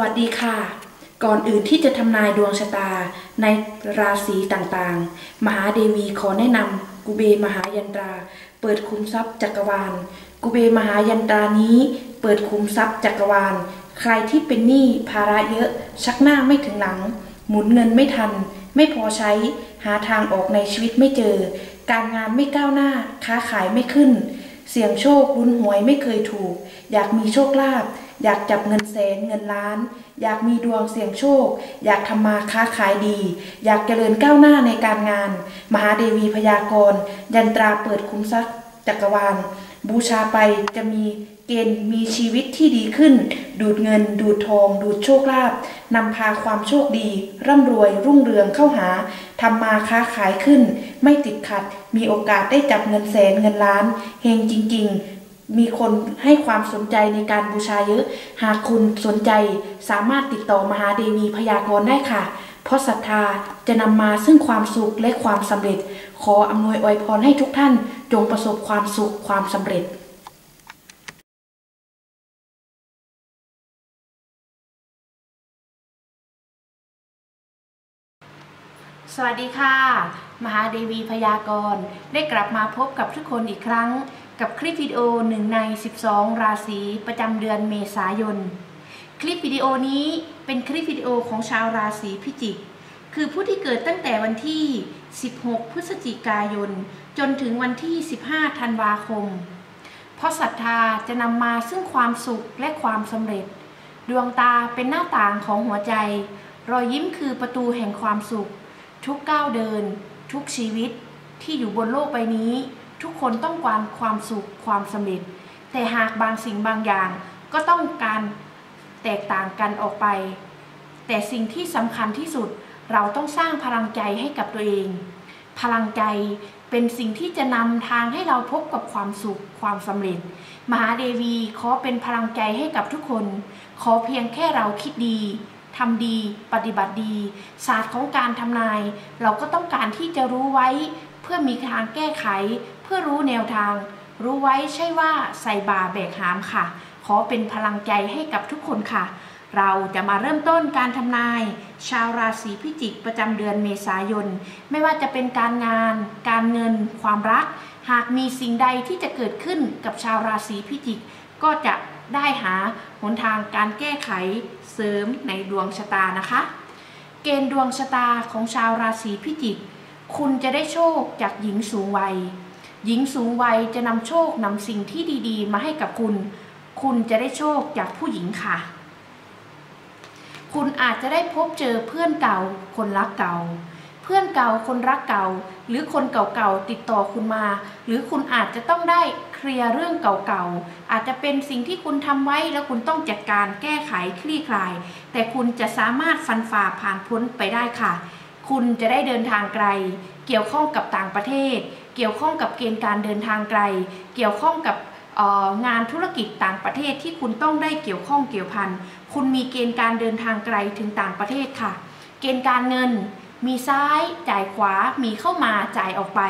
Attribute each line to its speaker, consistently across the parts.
Speaker 1: วัสดีค่ะ ก่อนอื่นที่จะทำนายดวงชะตาในราศีต่างๆ มหาเดวีขอแนะนำกุเบมหายันตรา เปิดคุมทรัพย์จักรวาล กุเบมหายันตรานี้ เปิดคุมทรัพย์จักรวาล ใครที่เป็นหนี้ภาระเยอะ ชักหน้าไม่ถึงหลัง หมุนเงินไม่ทัน ไม่พอใช้ หาทางออกในชีวิตไม่เจอ การงานไม่ก้าวหน้า ค้าขายไม่ขึ้น เสี่ยงโชคลุ้นหวยไม่เคยถูก อยากมีโชคลาภ อยากจับเงินแสนเงินล้าน อยากมีดวงเสี่ยงโชค อยากทำมาค้าขายดี อยากเจริญก้าวหน้าในการงาน มหาเดวีพยากร ยันตราเปิดคุ้มทรัพย์จักรวาล บูชาไปจะมีเกณฑ์มีชีวิตที่ดีขึ้น ดูดเงิน ดูดทอง ดูดโชคลาภนำพาความโชคดี ร่ำรวย รุ่งเรืองเข้าหาทำมาค้าขายขึ้น ไม่ติดขัด มีโอกาสได้จับเงินแสนเงินล้าน เฮงจริง ๆ มีคนให้ความสนใจในการบูชาเยอะ หากคุณสนใจสามารถติดต่อมหาเดวีพยากรณ์ได้ค่ะ เพราะศรัทธาจะนำมาซึ่งความสุขและความสำเร็จ ขออำนวยอวยพรให้ทุกท่านจงประสบความสุขความสำเร็จสวัสดีค่ะ มหาเดวีพยากรณ์ได้กลับมาพบกับทุกคนอีกครั้ง กับคลิปวิดีโอหนึ่งใน 12 ราศีประจำเดือนเมษายน คลิปวิดีโอนี้เป็นคลิปวิดีโอของชาวราศีพิจิก คือผู้ที่เกิดตั้งแต่วันที่ 16 พฤศจิกายน จนถึงวันที่ 15 ธันวาคม เพราะศรัทธาจะนำมาซึ่งความสุขและความสำเร็จ ดวงตาเป็นหน้าต่างของหัวใจ รอยยิ้มคือประตูแห่งความสุข ทุกก้าวเดิน ทุกชีวิตที่อยู่บนโลกใบนี้ ทุกคนต้องการความสุขความสำเร็จ แต่หากบางสิ่งบางอย่างก็ต้องการแตกต่างกันออกไป แต่สิ่งที่สำคัญที่สุดเราต้องสร้างพลังใจให้กับตัวเอง พลังใจเป็นสิ่งที่จะนำทางให้เราพบกับความสุขความสำเร็จ มหาเดวีขอเป็นพลังใจให้กับทุกคน ขอเพียงแค่เราคิดดีทำดีปฏิบัติดี ศาสตร์ของการทำนาย เราก็ต้องการที่จะรู้ไว้ เพื่อมีทางแก้ไข เพื่อรู้แนวทาง รู้ไว้ใช่ว่าใส่บาแบกหามค่ะ ขอเป็นพลังใจให้กับทุกคนค่ะ เราจะมาเริ่มต้นการทำนาย ชาวราศีพิจิกประจำเดือนเมษายน ไม่ว่าจะเป็นการงาน การเงิน ความรัก หากมีสิ่งใดที่จะเกิดขึ้นกับชาวราศีพิจิก ก็จะได้หาหนทางการแก้ไขเสริมในดวงชะตานะคะ เกณฑ์ดวงชะตาของชาวราศีพิจิก คุณจะได้โชคจากหญิงสูงวัย หญิงสูงวัยจะนำโชคนำสิ่งที่ดีๆ มาให้กับคุณ คุณจะได้โชคจากผู้หญิงค่ะ คุณอาจจะได้พบเจอเพื่อนเก่า คนรักเก่า เพื่อนเก่าคนรักเก่า หรือคนเก่าๆติดต่อคุณมา หรือคุณอาจจะต้องได้เคลียร์เรื่องเก่าๆ อาจจะเป็นสิ่งที่คุณทำไว้แล้วคุณต้องจัดการแก้ไขคลี่คลาย แต่คุณจะสามารถฟันฝ่าผ่านพ้นไปได้ค่ะ คุณจะได้เดินทางไกล เกี่ยวข้องกับต่างประเทศ เกี่ยวข้องกับเกณฑ์การเดินทางไกล เกี่ยวข้องกับงานธุรกิจต่างประเทศที่คุณต้องได้เกี่ยวข้องเกี่ยวพัน คุณมีเกณฑ์การเดินทางไกลถึงต่างประเทศค่ะ เกณฑ์การเงิน มีซ้าย จ่ายขวา มีเข้ามาจ่ายออกไป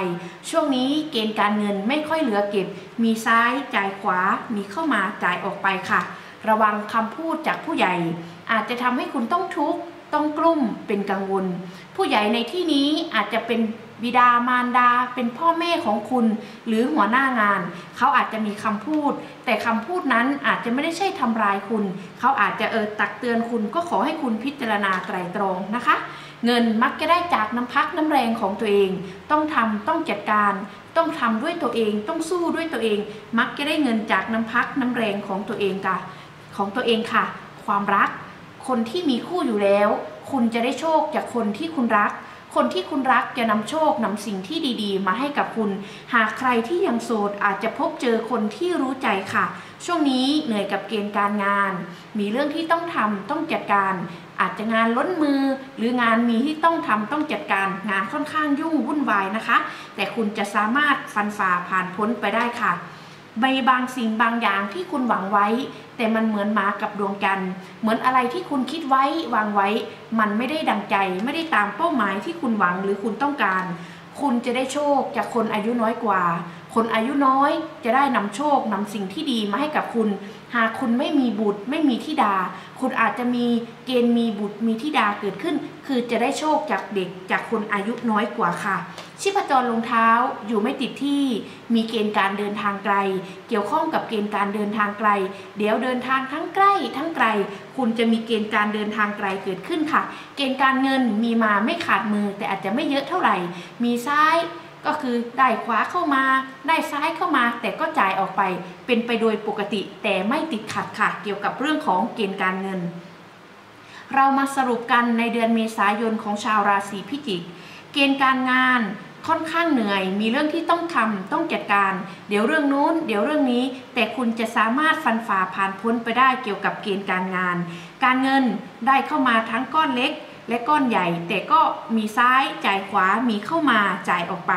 Speaker 1: ช่วงนี้เกณฑ์การเงินไม่ค่อยเหลือเก็บ มีซ้ายจ่ายขวา มีเข้ามาจ่ายออกไปค่ะ ระวังคำพูดจากผู้ใหญ่ อาจจะทำให้คุณต้องทุกข์ ต้องกลุ้มเป็นกังวล ผู้ใหญ่ในที่นี้อาจจะเป็นบิดามารดา เป็นพ่อแม่ของคุณหรือหัวหน้างาน เขาอาจจะมีคำพูด แต่คำพูดนั้นอาจจะไม่ได้ใช่ทำร้ายคุณ เขาอาจจะเออตักเตือนคุณก็ขอให้คุณพิจารณาไตรตรองนะคะ เงินมักจะได้จากน้ำพักน้ำแรงของตัวเอง ต้องทำต้องจัดการต้องทำด้วยตัวเองต้องสู้ด้วยตัวเอง มักจะได้เงินจากน้ำพักน้ำแรงของตัวเองค่ะ ของตัวเองค่ะ ความรัก คนที่มีคู่อยู่แล้ว คุณจะได้โชคจากคนที่คุณรัก คนที่คุณรักจะนำโชคนำสิ่งที่ดีๆ มาให้กับคุณ หากใครที่ยังโสดอาจจะพบเจอคนที่รู้ใจค่ะ ช่วงนี้เหนื่อยกับเกณฑ์การงาน มีเรื่องที่ต้องทำต้องจัดการอาจจะงานล้นมือหรืองานมีที่ต้องทำต้องจัดการงานค่อนข้างยุ่งวุ่นวายนะคะ แต่คุณจะสามารถฟันฝ่าผ่านพ้นไปได้ค่ะ ในบางสิ่งบางอย่างที่คุณหวังไว้ แต่มันเหมือนหมากับดวงจันทร์เหมือนอะไรที่คุณคิดไว้วางไว้ มันไม่ได้ดังใจไม่ได้ตามเป้าหมายที่คุณหวังหรือคุณต้องการ คุณจะได้โชคจากคนอายุน้อยกว่า คนอายุน้อยจะได้นำโชคนำสิ่งที่ดีมาให้กับคุณ หากคุณไม่มีบุตรไม่มีธิดา คุณอาจจะมีเกณฑ์มีบุตรมีธิดาเกิดขึ้น คือจะได้โชคจากเด็กจากคนอายุน้อยกว่าค่ะ ชีพจรลงเท้าอยู่ไม่ติดที่ มีเกณฑ์การเดินทางไกล เกี่ยวข้องกับเกณฑ์การเดินทางไกล เดี๋ยวเดินทางทั้งใกล้ ทั้งไกล คุณจะมีเกณฑ์การเดินทางไกลเกิดขึ้นค่ะ เกณฑ์การเงินมีมาไม่ขาดมือแต่อาจจะไม่เยอะเท่าไหร่ มีซ้าย ก็คือได้ขวาเข้ามา ได้ซ้ายเข้ามา แต่ก็จ่ายออกไป เป็นไปโดยปกติแต่ไม่ติดขัดค่ะเกี่ยวกับเรื่องของเกณฑ์การเงิน เรามาสรุปกันในเดือนเมษายนของชาวราศีพิจิก เกณฑ์การงานค่อนข้างเหนื่อย มีเรื่องที่ต้องทำต้องจัดการ เดี๋ยวเรื่องนู้น เดี๋ยวเรื่องนี้ แต่คุณจะสามารถฟันฝ่าผ่านพ้นไปได้เกี่ยวกับเกณฑ์การงาน การเงินได้เข้ามาทั้งก้อนเล็ก และก้อนใหญ่ แต่ก็มีซ้ายจ่ายขวามีเข้ามาจ่ายออกไป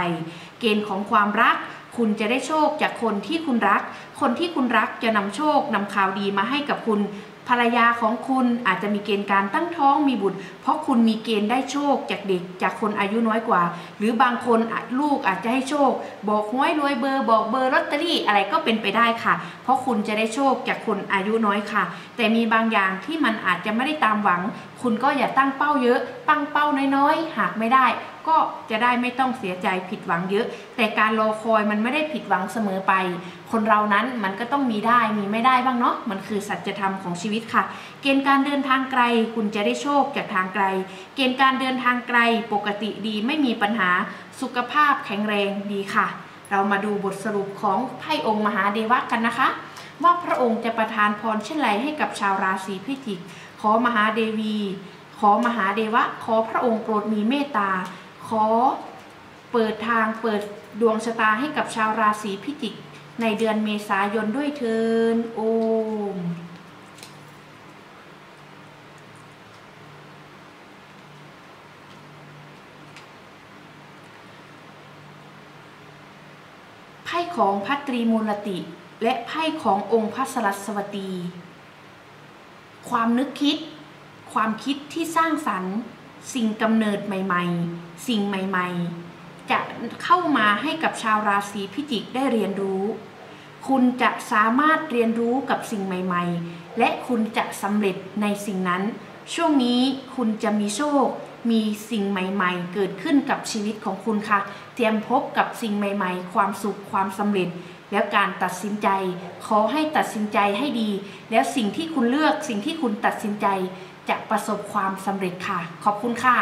Speaker 1: เกณฑ์ของความรัก คุณจะได้โชคจากคนที่คุณรัก คนที่คุณรักจะนำโชคนำข่าวดีมาให้กับคุณ ภรรยาของคุณอาจจะมีเกณฑ์การตั้งท้องมีบุตร เพราะคุณมีเกณฑ์ได้โชคจากเด็กจากคนอายุน้อยกว่า หรือบางคนลูกอาจจะให้โชค บอกหวยรวยเบอร์ บอกเบอร์ลอตเตอรี่อะไรก็เป็นไปได้ค่ะ เพราะคุณจะได้โชคจากคนอายุน้อยค่ะ แต่มีบางอย่างที่มันอาจจะไม่ได้ตามหวัง คุณก็อย่าตั้งเป้าเยอะ ตั้งเป้าน้อยๆ หากไม่ได้ ก็จะได้ไม่ต้องเสียใจผิดหวังเยอะ แต่การรอคอยมันไม่ได้ผิดหวังเสมอไป คนเรานั้นมันก็ต้องมีได้มีไม่ได้บ้างเนาะมันคือสัจธรรมของชีวิตค่ะ เกณฑ์การเดินทางไกล คุณจะได้โชคจากทางไกล เกณฑ์การเดินทางไกลปกติดีไม่มีปัญหาสุขภาพแข็งแรงดีค่ะ เรามาดูบทสรุปของไพ่องค์มหาเดวะกันนะคะ ว่าพระองค์จะประทานพรเช่นไรให้กับชาวราศีพิจิก ขอมหาเดวี ขอมหาเดวะ ขอพระองค์โปรดมีเมตตา ขอเปิดทางเปิดดวงชะตาให้กับชาวราศีพิจิก ในเดือนเมษายนด้วยเทินโอมไพ่ของพัตรีมูลติ และไพ่ขององค์พระสรัสวตี ความนึกคิด ความคิดที่สร้างสรรค์ สิ่งกำเนิดใหม่ ๆ สิ่งใหม่ ๆ จะเข้ามาให้กับชาวราศีพิจิกได้เรียนรู้ คุณจะสามารถเรียนรู้กับสิ่งใหม่ ๆ และคุณจะสำเร็จในสิ่งนั้น ช่วงนี้คุณจะมีโชค มีสิ่งใหม่ ๆ เกิดขึ้นกับชีวิตของคุณค่ะ เตรียมพบกับสิ่งใหม่ ๆ ความสุขความสำเร็จแล้วการตัดสินใจ ขอให้ตัดสินใจให้ดี แล้วสิ่งที่คุณเลือกสิ่งที่คุณตัดสินใจ จะประสบความสำเร็จค่ะ ขอบคุณค่ะ